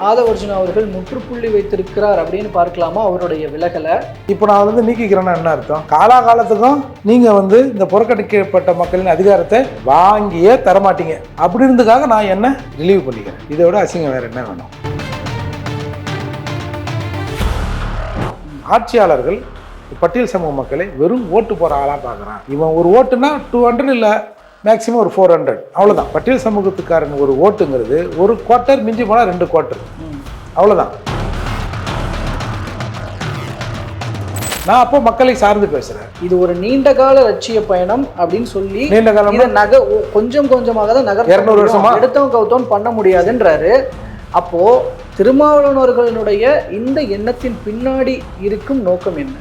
ஆதவர்ஜுனா அவர்கள் முற்றுப்புள்ளி வைத்திருக்கிறார் அப்படின்னு பார்க்கலாமா? அவருடைய விலகலை. இப்போ நான் வந்து நீக்கிக்கிறேன்னா என்ன அர்த்தம்? காலாகாலத்துக்கும் நீங்கள் வந்து இந்த புறக்கணிக்கப்பட்ட மக்களின் அதிகாரத்தை வாங்கியே தரமாட்டீங்க. அப்படி இருந்ததுக்காக நான் என்ன ரிலீவ் பண்ணிக்கிறேன். இதை விட அசிங்கம் வேற என்ன வேணும்? ஆட்சியாளர்கள் பட்டியல் சமூக மக்களை வெறும் ஓட்டு போகிற ஆளாக பார்க்குறான். இவன் ஒரு ஓட்டுனா டூ ஹண்ட்ரட் இல்லை. மேக்ஸிமம் ஒரு ஃபோர் ஹண்ட்ரட் அவ்வளோதான் பட்டியல் சமூகத்துக்காரன் ஒரு ஓட்டுங்கிறது ஒரு குவார்ட்டர் மிஞ்சி போனால் ரெண்டு குவார்ட்டர் அவ்வளோதான் நான் அப்போ மக்களை சார்ந்து பேசுகிறேன் இது ஒரு நீண்ட கால லட்சிய பயணம் அப்படின்னு சொல்லி நீண்ட காலமா? நக கொஞ்சம் கொஞ்சமாக தான் நகர் 200 வருஷமா? எடுத்தவன் கவுத்தவன் பண்ண முடியாதுன்றாரு. அப்போ திருமாவளவர்களுடைய இந்த எண்ணத்தின் பின்னாடி இருக்கும் நோக்கம் என்ன?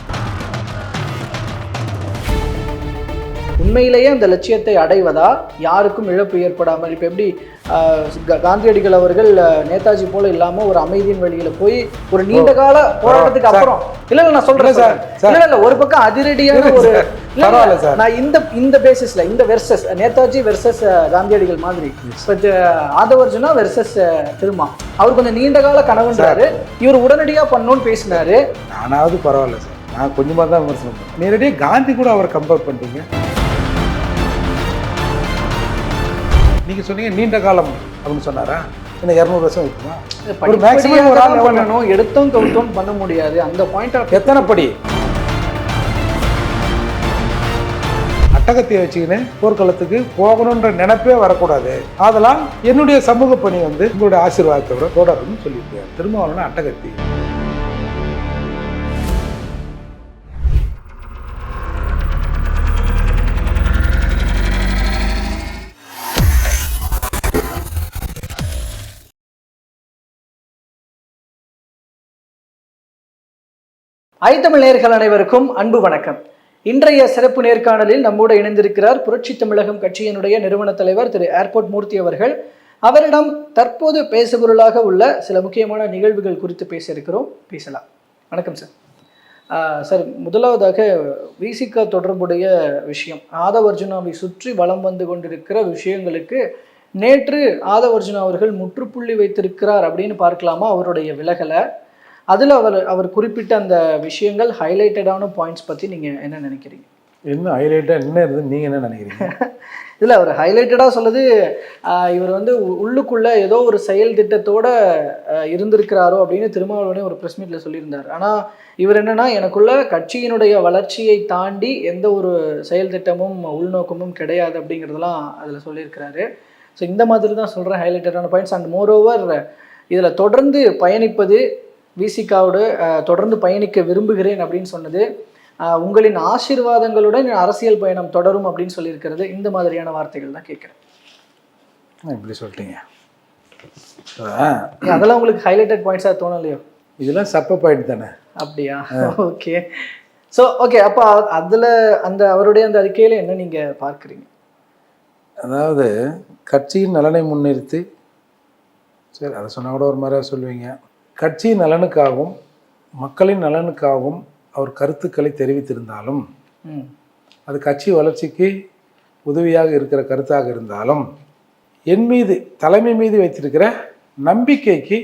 உண்மையிலேயே அந்த லட்சியத்தை அடைவதா? யாருக்கும் இழப்பு ஏற்படாமல் இப்போ எப்படி காந்தியடிகள் அவர்கள் நேதாஜி போல இல்லாம ஒரு அமைதியின் வழியில போய் ஒரு நீண்ட கால போராட்டத்துக்கு. அப்புறம். இல்ல இல்ல நான் சொல்றேன் சார். இல்ல இல்ல ஒரு பக்கம் அதிரடியான ஒரு பரவாயில்ல சார். நான் இந்த இந்த பேசிஸ்ல இந்த வெர்சஸ் நேதாஜி வெர்சஸ் காந்தியடிகள் மாதிரி. இப்ப ஆதவர்ஜுனா வெர்சஸ் திருமா. அவர் கொஞ்சம் நீண்ட கால கனவுன்றாரு இவர் உடனடியா பண்ணணும்னு பேசினாரு. நானாவது பரவாயில்ல சார். நான் கொஞ்சமாக தான் விமர்சனம் நேரடியாக காந்தி கூட அவர் கம்பேர் பண்ணிட்டீங்க. நீங்கள் சொன்னீங்க நீண்ட காலம் அப்படின்னு சொன்னாரா? என்ன இரநூறு வருஷம் இருக்குமா ஒரு மேக்ஸிமம் ஒரு ஆள் பண்ணணும். எடுத்தோம் கவுத்தோம் பண்ண முடியாது. அந்த பாயிண்ட் ஆஃப் எத்தனை படி? அட்டகத்தை வச்சுக்கின்னு போர்க்களத்துக்கு போகணுன்ற நினைப்பே வரக்கூடாது. அதெல்லாம் என்னுடைய சமூக பணி வந்து உங்களுடைய ஆசீர்வாதத்தோட தொடரும்னு சொல்லியிருக்காரு. திருமாவளவன் அட்டகத்தி. ஐத்தமிழ் நேர்கள் அனைவருக்கும் அன்பு வணக்கம். இன்றைய சிறப்பு நேர்காணலில் நம்மோடு இணைந்திருக்கிறார் புரட்சி தமிழகம் கட்சியினுடைய நிறுவன தலைவர் திரு ஏர்போர்ட் மூர்த்தி அவர்கள். அவரிடம் தற்போது பேசுபொருளாக உள்ள சில முக்கியமான நிகழ்வுகள் குறித்து பேச இருக்கிறோம். பேசலாம். வணக்கம் சார். சார் முதலாவதாக விசிக தொடர்புடைய விஷயம். ஆதவர்ஜுனாவை சுற்றி வலம் வந்து கொண்டிருக்கிற விஷயங்களுக்கு நேற்று ஆதவர்ஜுனா அவர்கள் முற்றுப்புள்ளி வைத்திருக்கிறார் அப்படின்னு பார்க்கலாமா? அவருடைய விலகலை. அதில் அவர் அவர் குறிப்பிட்ட அந்த விஷயங்கள் ஹைலைட்டடான பாயிண்ட்ஸ் பற்றி நீங்கள் என்ன நினைக்கிறீங்க? என்ன ஹைலைட்டாக என்ன இருந்து நீங்கள் என்ன நினைக்கிறீங்க? இதில் அவர் ஹைலைட்டடாக சொல்லுது இவர் வந்து உள்ளுக்குள்ள ஏதோ ஒரு செயல் திட்டத்தோட இருந்திருக்கிறாரோ அப்படின்னு திருமாவளவனே ஒரு ப்ரெஸ் மீட்டில் சொல்லியிருந்தார். ஆனால் இவர் என்னன்னா எனக்குள்ள கட்சியினுடைய வளர்ச்சியை தாண்டி எந்த ஒரு செயல் திட்டமும் உள்நோக்கமும் கிடையாது அப்படிங்கிறதெல்லாம் அதில் சொல்லியிருக்கிறாரு. ஸோ இந்த மாதிரி தான் சொல்கிறேன் ஹைலைட்டடான பாயிண்ட்ஸ் அண்ட் மோரோவர் இதில் தொடர்ந்து பயணிப்பது விசிகாவோடு தொடர்ந்து பயணிக்க விரும்புகிறேன் அப்படின்னு சொன்னது உங்களின் ஆசீர்வாதங்களுடன் அரசியல் பயணம் தொடரும் அப்படின்னு சொல்லியிருக்கிறது. இந்த மாதிரியான வார்த்தைகள் தான் கேட்குறேன். இப்படி சொல்லிட்டீங்க. அதெல்லாம் உங்களுக்கு ஹைலைட்டட் பாயிண்ட்ஸாக தோணலையோ இதெல்லாம் சப்ப பாயிண்ட் தானே. அப்படியா? ஓகே. ஸோ ஓகே அப்போ அதில் அந்த அவருடைய அந்த அறிக்கையில் என்ன நீங்கள் பார்க்குறீங்க? அதாவது கட்சியின் நலனை முன்னிறுத்தி சரி அதை சொன்னால் கூட ஒரு மாதிரியா சொல்லுவீங்க. கட்சியின் நலனுக்காகவும் மக்களின் நலனுக்காகவும் அவர் கருத்துக்களை தெரிவித்திருந்தாலும் அது கட்சி வளர்ச்சிக்கு உதவியாக இருக்கிற கருத்தாக இருந்தாலும் என் மீது தலைமை மீது வைத்திருக்கிற நம்பிக்கைக்கு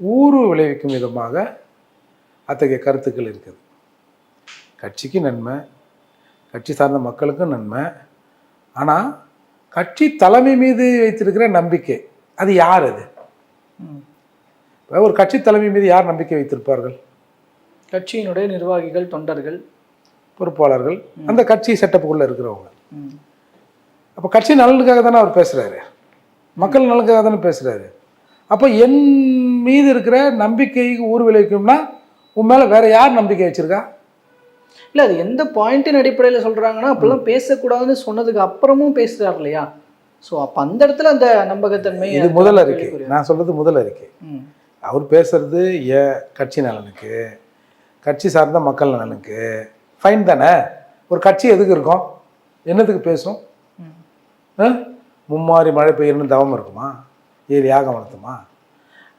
ஊறு விளைவிக்கும் விதமாக அத்தகைய கருத்துக்கள் இருக்குது கட்சிக்கு நன்மை கட்சி சார்ந்த மக்களுக்கும் நன்மை ஆனால் கட்சி தலைமை மீது வைத்திருக்கிற நம்பிக்கை அது யார் அது? ஒரு கட்சி தலைமை மீது யார் நம்பிக்கை வைத்திருப்பார்கள்? கட்சியினுடைய நிர்வாகிகள் தொண்டர்கள் பொறுப்பாளர்கள் அந்த கட்சி செட்டப்புக்குள்ளே இருக்கிறவங்க. அப்போ கட்சி நலனுக்காக தானே அவர் பேசுகிறாரு மக்கள் நலனுக்காக தானே பேசுகிறாரு அப்போ என் மீது இருக்கிற நம்பிக்கைக்கு ஊர் விளைவிக்கும்னா உன் மேலே வேற யார் நம்பிக்கை வச்சிருக்கா? இல்லை அது எந்த பாயிண்டின் அடிப்படையில் சொல்கிறாங்கன்னா அப்பெல்லாம் பேசக்கூடாதுன்னு சொன்னதுக்கு அப்புறமும் பேசுகிறார் இல்லையா? ஸோ அப்போ அந்த இடத்துல அந்த நம்பகத்தன்மை இது முதல் அறிக்கை? நான் சொல்றது முதல் அறிக்கை. அவர் பேசுறது ஏ கட்சி நலனுக்கு கட்சி சார்ந்த மக்கள் நலனுக்கு. ஃபைன் தானே? ஒரு கட்சி எதுக்கு இருக்கும்? என்னத்துக்கு பேசும்? ஆ? மும்மாரி மழை பெய்யணும்னு தவம் இருக்குமா? ஏழு யாகம் வளர்த்துமா?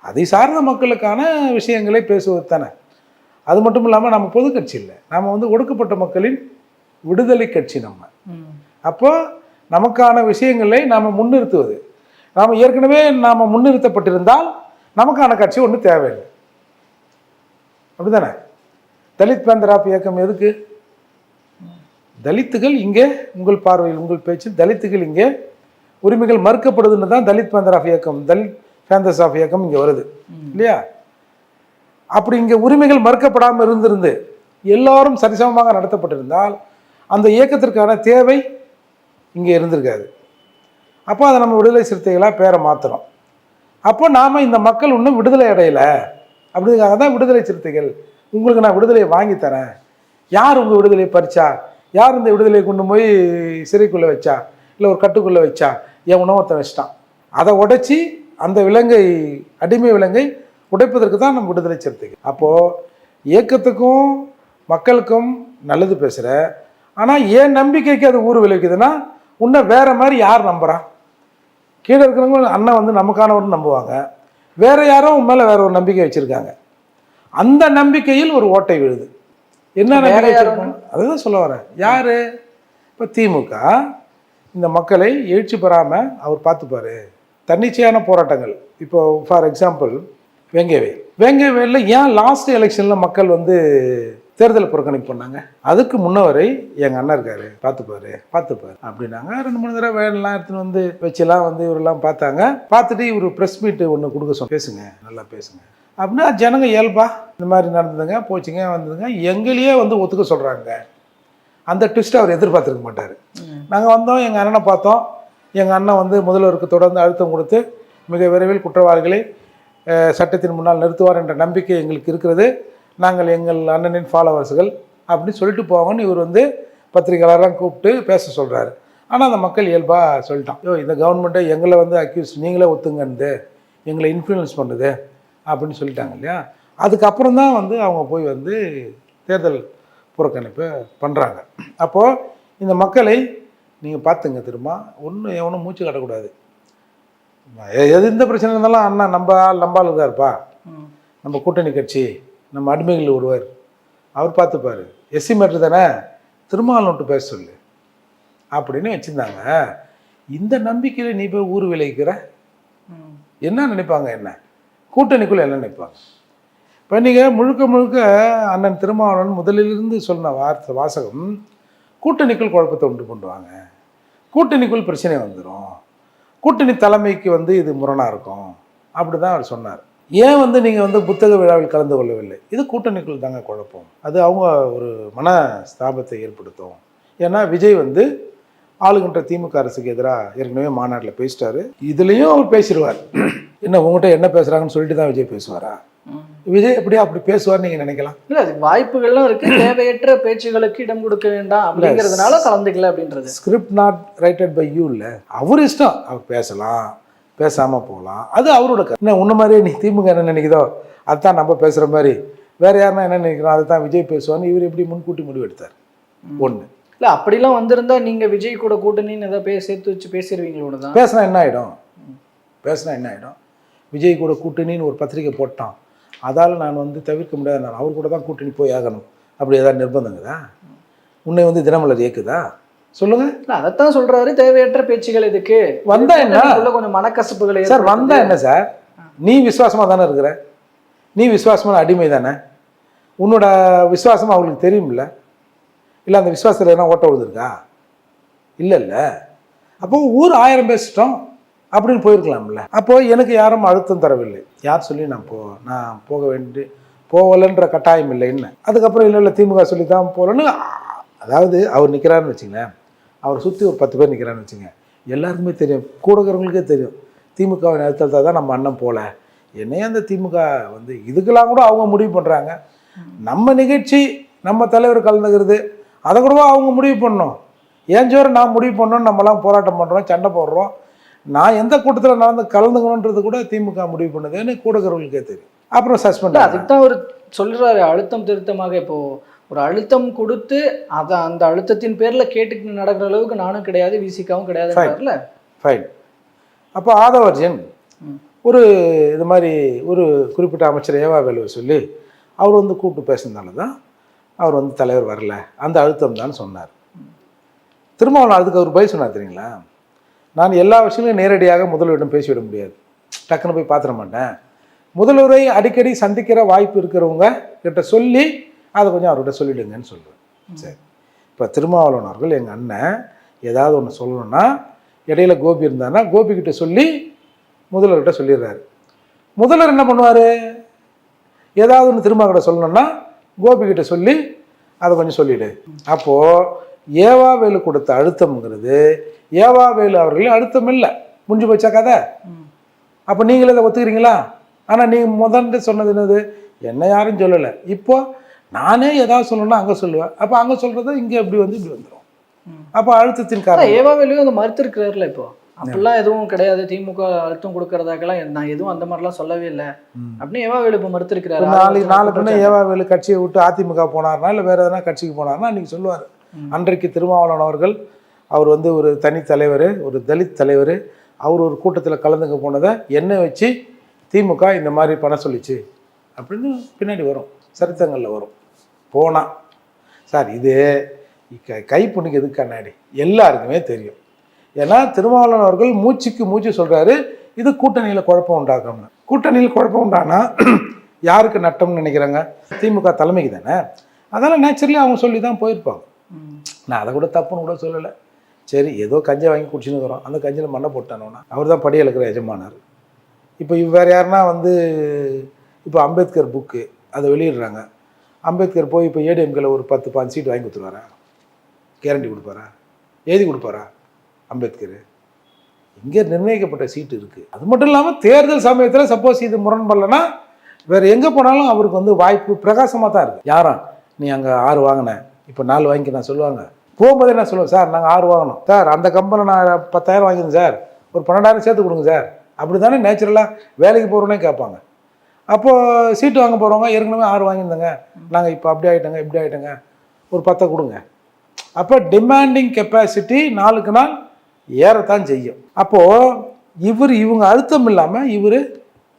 அதை சார்ந்த மக்களுக்கான விஷயங்களை பேசுவது தானே. அது மட்டும் இல்லாமல் நம்ம பொது கட்சி இல்லை. நாம் வந்து ஒடுக்கப்பட்ட மக்களின் விடுதலை கட்சி நம்ம. அப்போ நமக்கான விஷயங்களை நாம் முன்னிறுத்துவது. நாம் ஏற்கனவே நாம் முன்னிறுத்தப்பட்டிருந்தால் நமக்கான கட்சி ஒன்றும் தேவையில்லை. அப்படிதானே? தலித் பேந்தராப் இயக்கம் எதுக்கு? தலித்துகள் இங்கே உங்கள் பார்வையில் உங்கள் பேச்சில் தலித்துகள் இங்கே உரிமைகள் மறுக்கப்படுதுன்னு தான் தலித் பேந்தராப் இயக்கம் தலித் பேந்தர்ஸ் ஆஃப் இயக்கம் இங்கே வருது. இல்லையா? அப்படி இங்கே உரிமைகள் மறுக்கப்படாமல் இருந்திருந்து எல்லாரும் சரிசமமாக நடத்தப்பட்டிருந்தால் அந்த இயக்கத்திற்கான தேவை இங்கே இருந்திருக்காது. அப்போ அதை நம்ம விடுதலை சிறுத்தைகளாக பேரை மாற்றுறோம் அப்போ நாம் இந்த மக்கள் இன்னும் விடுதலை அடையல. அப்படிங்கிறத தான் விடுதலை சிறுத்தைகள் உங்களுக்கு நான் விடுதலையை வாங்கி தரேன். யார் உங்கள் விடுதலையை பறிச்சா? யார் இந்த விடுதலையை கொண்டு போய் சிறைக்குள்ளே வச்சா? இல்லை ஒரு கட்டுக்குள்ளே வச்சா? என் உணவத்தை வச்சிட்டான். அதை உடைச்சி அந்த விலங்கை அடிமை விலங்கை உடைப்பதற்கு தான் நம்ம விடுதலை சிறுத்தைகள். அப்போது இயக்கத்துக்கும் மக்களுக்கும் நல்லது பேசுகிற ஆனால் ஏன் நம்பிக்கைக்கு அது ஊர் விளைவிக்குதுன்னா உன்னை வேறு மாதிரி யார் நம்புகிறான் கீழே இருக்கிறவங்க அண்ணன் வந்து நமக்கானவர்னு நம்புவாங்க. வேற யாரோ உன் மேலே வேற ஒரு நம்பிக்கை வச்சுருக்காங்க. அந்த நம்பிக்கையில் ஒரு ஓட்டை விழுது. என்ன நம்பிக்கை? அதுதான் சொல்ல வரேன். யாரு? இப்போ திமுக. இந்த மக்களை எழுச்சி பெறாமல் அவர் பார்த்துப்பாரு. தன்னிச்சையான போராட்டங்கள். இப்போ ஃபார் எக்ஸாம்பிள் வேங்கவேல். வேங்கவேலில் ஏன் லாஸ்ட் எலெக்ஷனில் மக்கள் வந்து தேர்தல் புறக்கணிப்பு பண்ணாங்க. அதுக்கு முன்னவரை எங்கள் அண்ணன் இருக்காரு. பார்த்துப்பாரு பார்த்துப்பாரு அப்படின்னாங்க. ரெண்டு மூணு தடவை வேன்லாம் எடுத்துன்னு வந்து வச்சுலாம் வந்து இவரெல்லாம் பார்த்தாங்க. பார்த்துட்டு இவர் ப்ரெஸ் மீட்டு ஒன்று கொடுக்க சொன்ன பேசுங்க நல்லா பேசுங்க. அப்படின்னா ஜனங்க இயல்பா இந்த மாதிரி நடந்ததுங்க போச்சுங்க வந்ததுங்க எங்களையே வந்து ஒத்துக்க சொல்கிறாங்க அந்த ட்விஸ்ட் அவர் எதிர்பார்த்துருக்க மாட்டார். நாங்கள் வந்தோம் எங்கள் அண்ணனை பார்த்தோம். எங்கள் அண்ணன் வந்து முதல்வருக்கு தொடர்ந்து அழுத்தம் கொடுத்து மிக விரைவில் குற்றவாளிகளை சட்டத்தின் முன்னால் நிறுத்துவார் என்ற நம்பிக்கை எங்களுக்கு இருக்கிறது. நாங்கள் எங்கள் அண்ணனின் ஃபாலோவர்ஸுகள் அப்படின்னு சொல்லிட்டு போவாங்கன்னு இவர் வந்து பத்திரிகையாளர்லாம் கூப்பிட்டு பேச சொல்கிறாரு ஆனால் அந்த மக்கள் இயல்பாக சொல்லிட்டான். ஐயோ இந்த கவர்மெண்ட்டை எங்களை வந்து அக்யூஸ் நீங்களே ஒத்துங்கன்னு எங்களை இன்ஃப்ளூயன்ஸ் பண்ணுது. அப்படின்னு சொல்லிட்டாங்க இல்லையா? அதுக்கப்புறம் தான் வந்து அவங்க போய் வந்து தேர்தல் புறக்கணிப்பு பண்ணுறாங்க அப்போது இந்த மக்களை நீங்கள் பார்த்துங்க திரும்ப ஒன்றும் எவனும் மூச்சு காட்டக்கூடாது. எது எந்த பிரச்சனை இருந்தாலும் அண்ணா நம்ம இருக்காருப்பா ம். நம்ம கூட்டணி கட்சி நம்ம அடிமைகள் ஒருவர். அவர் பார்த்துப்பார் எஸ்சி மேட்ரு தானே? திருமாவளவன் விட்டு பேச சொல்லு. அப்படின்னு வச்சுருந்தாங்க. இந்த நம்பிக்கையில் நீ போய் ஊர் விளைவிக்கிற? என்ன நினைப்பாங்க என்ன? கூட்டணிக்குள்ள என்ன நினைப்பாங்க? இப்போ நீங்கள் முழுக்க முழுக்க அண்ணன் திருமாவளவன் முதலிலிருந்து சொன்ன வார்த்தை வாசகம் கூட்டணிக்குள் குழப்பத்தை உண்டு பண்ணுவாங்க. கூட்டணிக்குள் பிரச்சனை வந்துடும் கூட்டணி தலைமைக்கு வந்து இது முரணாக இருக்கும். அப்படி தான் அவர் சொன்னார். ஏன் வந்து நீங்கள் வந்து புத்தக விழாவில் கலந்து கொள்ளவில்லை? இது கூட்டணிக்குள் தாங்க குழப்பம். அது அவங்க ஒரு மன ஸ்தாபத்தை ஏற்படுத்தும். ஏன்னா விஜய் வந்து ஆளுகின்ற திமுக அரசுக்கு எதிராக ஏற்கனவே மாநாட்டில் பேசிட்டாரு. இதுலேயும் அவர் பேசிடுவார். என்ன உங்கள்கிட்ட என்ன பேசுகிறாங்கன்னு சொல்லிட்டு தான் விஜய் பேசுவாரா. விஜய் எப்படியா அப்படி பேசுவார் நீங்கள் நினைக்கலாம். இல்ல அது வாய்ப்புகள்லாம் இருக்கு. தேவையற்ற பேச்சுகளுக்கு இடம் கொடுக்க வேண்டாம் அப்படிங்கிறதுனால கலந்துக்கல அப்படின்றது. Script not written by you இல்லை. அவர் இஷ்டம். அவர் பேசலாம். பேசாமல் போகலாம். அது அவரோட. என்ன உன்ன மாதிரியே நீ திமுக என்ன நினைக்குதோ அதுதான் நம்ம பேசுகிற மாதிரி வேற யாருன்னா என்ன நினைக்கிறோம் அதை தான் விஜய் பேசுவான்னு இவர் எப்படி முன்கூட்டி முடிவு எடுத்தார்? ஒன்று இல்ல அப்படிலாம் வந்திருந்தா நீங்க விஜய் கூட கூட்டணின்னு ஏதாவது பே சேர்த்து வச்சு பேசிடுவீங்களோட தான். பேசினா என்ன ஆகிடும் பேசினா என்ன ஆகிடும் விஜய் கூட கூட்டணின்னு ஒரு பத்திரிக்கை போட்டான். அதால் நான் வந்து தவிர்க்க முடியாது நான் அவர் கூட தான் கூட்டணி போய் ஆகணும். அப்படி ஏதாவது நிர்பந்தங்குதா உன்னை வந்து தினமலர் இயக்குதா? சொல்லுங்க. இல்ல அதைத்தான் சொல்றாரு தேவையற்ற பேச்சுகள் எதுக்கு? வந்தா என்ன? கொஞ்சம் மனக்கசப்புகளை சார். வந்தா என்ன சார்? நீ விசுவாசமாக தானே இருக்கிற? நீ விசுவாசமான அடிமை தானே? உன்னோட விசுவாசம் அவங்களுக்கு தெரியும்ல? இல்லை அந்த விசுவாசத்தில் என்ன ஓட்ட விழுந்திருக்கா? இல்லை இல்லை. அப்போ ஊர் ஆயிரம் பேசிட்டோம் அப்படின்னு போயிருக்கலாம்ல. அப்போ எனக்கு யாரும் அழுத்தம் தரவில்லை. யார் சொல்லி நான் போ நான் போக வேண்டி போகலைன்ற கட்டாயம் இல்லை என்ன? அதுக்கப்புறம் இல்லை இல்லை திமுக சொல்லி தான் போகலன்னு அதாவது அவர் நிற்கிறாருன்னு வச்சுங்களேன். அவரை சுற்றி ஒரு பத்து பேர் நிற்கிறான்னு வச்சுங்க. எல்லாருக்குமே தெரியும். கூட இருக்கிறவங்களுக்கே தெரியும். திமுகவை நிறுத்தத்தை தான் நம்ம அண்ணன் போல. என்னையே அந்த திமுக வந்து இதுக்கெல்லாம் கூட அவங்க முடிவு பண்ணுறாங்க நம்ம நிகழ்ச்சி நம்ம தலைவர் கலந்துக்கிறது. அதை கூடவா அவங்க முடிவு பண்ணணும்? ஏன் ஜோர நான் முடிவு பண்ணணும் நம்மலாம் போராட்டம் பண்ணுறோம் சண்டை போடுறோம். நான் எந்த கூட்டத்தில் நடந்து கலந்துக்கணுன்றது கூட திமுக முடிவு பண்ணுதுன்னு கூட இருக்கிறவங்களுக்கே தெரியும். அப்புறம் சஸ்பெண்ட் அதுக்கு தான் அவர் சொல்றாரு. அழுத்தம் திருத்தமாக இப்போ ஒரு அழுத்தம் கொடுத்து அத அந்த அழுத்தத்தின் பேர்ல கேட்டுக்கிட்டு நடக்கிற அளவுக்கு நானும் கிடையாது விசிகாவும் கிடையாதுன்றாருல ஃபைன் அப்போ ஆதவர்ஜன். ஒரு இது மாதிரி ஒரு குறிப்பிட்ட அமைச்சர் ஏவா வேலுவை சொல்லி அவர் வந்து கூப்பிட்டு பேசுனதால தான் அவர் வந்து தலைவர் வரல. அந்த அழுத்தம் தான் சொன்னார். திருமாவளவன் அதுக்கு அவர் பதில் சொன்னார் தெரியுங்களா? நான் எல்லா விஷயங்களையும் நேரடியாக முதல்வரிடம் பேசிவிட முடியாது. டக்குன்னு போய் பார்த்துட மாட்டேன். முதல்வரை அடிக்கடி சந்திக்கிற வாய்ப்பு இருக்கிறவங்க கிட்ட சொல்லி அதை கொஞ்சம் அவர்கிட்ட சொல்லிடுங்கன்னு சொல்லுவேன். சரி. இப்போ திருமாவளவன் அவர்கள் எங்கள் அண்ணன் ஏதாவது ஒன்று சொல்லணும்னா இடையில கோபி இருந்தாருன்னா கோபிக்கிட்ட சொல்லி முதல்வர்கிட்ட சொல்லிடுறாரு. முதல்வர் என்ன பண்ணுவார்? ஏதாவது ஒன்று திரும்ப கிட்ட சொல்லணும்னா கோபிக்கிட்ட சொல்லி அதை கொஞ்சம் சொல்லிடு. அப்போது ஏவாவேலு கொடுத்த அழுத்தம்ங்கிறது ஏவாவேலு அவர்கள் அழுத்தம் இல்லை. முடிஞ்சு போச்சா கதை. அப்போ நீங்களே இதை ஒத்துக்கிறீங்களா? ஆனால் நீங்கள் முதல்ல சொன்னது என்னது? என்ன யாரும் சொல்லலை. இப்போ நானே ஏதாவது சொல்லணும்னா அங்கே சொல்லுவேன். அப்போ அங்கே சொல்கிறது இங்கே இப்படி வந்து இப்படி வந்துடும். அப்போ அழுத்தத்தின் காரணம். ஏவாவேலையும் அதை மறுத்திருக்கிறாருல இப்போ. அப்படிலாம் எதுவும் கிடையாது. திமுக அழுத்தம் கொடுக்கறதாக்கெல்லாம் நான் எதுவும் அந்த மாதிரிலாம் சொல்லவே இல்லை. அப்படின்னு ஏவாவேலு இப்போ மறுத்திருக்கிறாரு. நாளை நாலு பின்ன ஏவாவேலு கட்சியை விட்டு அதிமுக போனார்னா இல்லை வேறு எதனா கட்சிக்கு போனார்னா அன்றைக்கி சொல்லுவார். அன்றைக்கு திருமாவளவன் அவர்கள் அவர் வந்து ஒரு தனி தலைவர் ஒரு தலித் தலைவர். அவர் ஒரு கூட்டத்தில் கலந்துக்க போனதை என்ன வச்சு திமுக இந்த மாதிரி பண்ண சொல்லிச்சு. அப்படின்னு பின்னாடி வரும். சரித்திரங்களில் வரும். போனா. சார் இது க கைப்புண்ணுக்கு எதுக்கு கண்ணாடி? எல்லாருக்குமே தெரியும். ஏன்னா திருமாவளவன் அவர்கள் மூச்சுக்கு மூச்சு சொல்கிறாரு இது கூட்டணியில் குழப்பம் உண்டாக்கும்னு. கூட்டணியில் குழப்பம் உண்டானா யாருக்கு நட்டம்னு நினைக்கிறாங்க? திமுக தலைமைக்கு தானே? அதெல்லாம் நேச்சுரலி அவங்க சொல்லி தான் போயிருப்பாங்க. நான் அதை கூட தப்புன்னு கூட சொல்லலை. சரி ஏதோ கஞ்சை வாங்கி குடிச்சுன்னு இருக்கிறோம் அந்த கஞ்சியில் மண்ணை போட்டானோன்னா அவர் தான் படி இழக்கிற எஜமானர். இப்போ இவ் வேறு யாருன்னா வந்து இப்போ அம்பேத்கர் புக்கு அதை வெளியிடுறாங்க. அம்பேத்கர் போய் இப்போ ஏடிஎம்கில் ஒரு பத்து பாஞ்சு சீட் வாங்கி கொடுத்துருவாரா? கேரண்டி கொடுப்பாரா? எழுதி கொடுப்பாரா? அம்பேத்கர்? இங்கே நிர்ணயிக்கப்பட்ட சீட்டு இருக்குது அது மட்டும் இல்லாமல் தேர்தல் சமயத்தில் சப்போஸ் இது முரண்படலைன்னா வேறு எங்கே போனாலும் அவருக்கு வந்து வாய்ப்பு பிரகாசமாக தான் இருக்குது யாரா? நீ அங்கே ஆறு வாங்கினேன் இப்போ நாலு வாங்கிக்க நான் சொல்லுவாங்க. போகும்போது என்ன சொல்லுவேன் சார் நாங்கள் ஆறு வாங்கினோம் சார் அந்த கம்பெனி நான் பத்தாயிரம் வாங்கியிருந்தேன் சார். ஒரு பன்னெண்டாயிரம் சேர்த்து கொடுங்க சார். அப்படி தானே நேச்சுரலாக வேலைக்கு போகிறோன்னே கேட்பாங்க. அப்போது சீட்டு வாங்க போகிறவங்க ஏற்கனவே ஆறு வாங்கியிருந்தேங்க. நாங்கள் இப்போ அப்படி ஆகிட்டோங்க இப்படி ஆகிட்டோங்க ஒரு பத்தை கொடுங்க. அப்போ டிமாண்டிங் கெப்பாசிட்டி நாளுக்கு நாள் ஏறத்தான் செய்யும். அப்போது இவர் இவங்க அழுத்தம் இல்லாமல் இவர்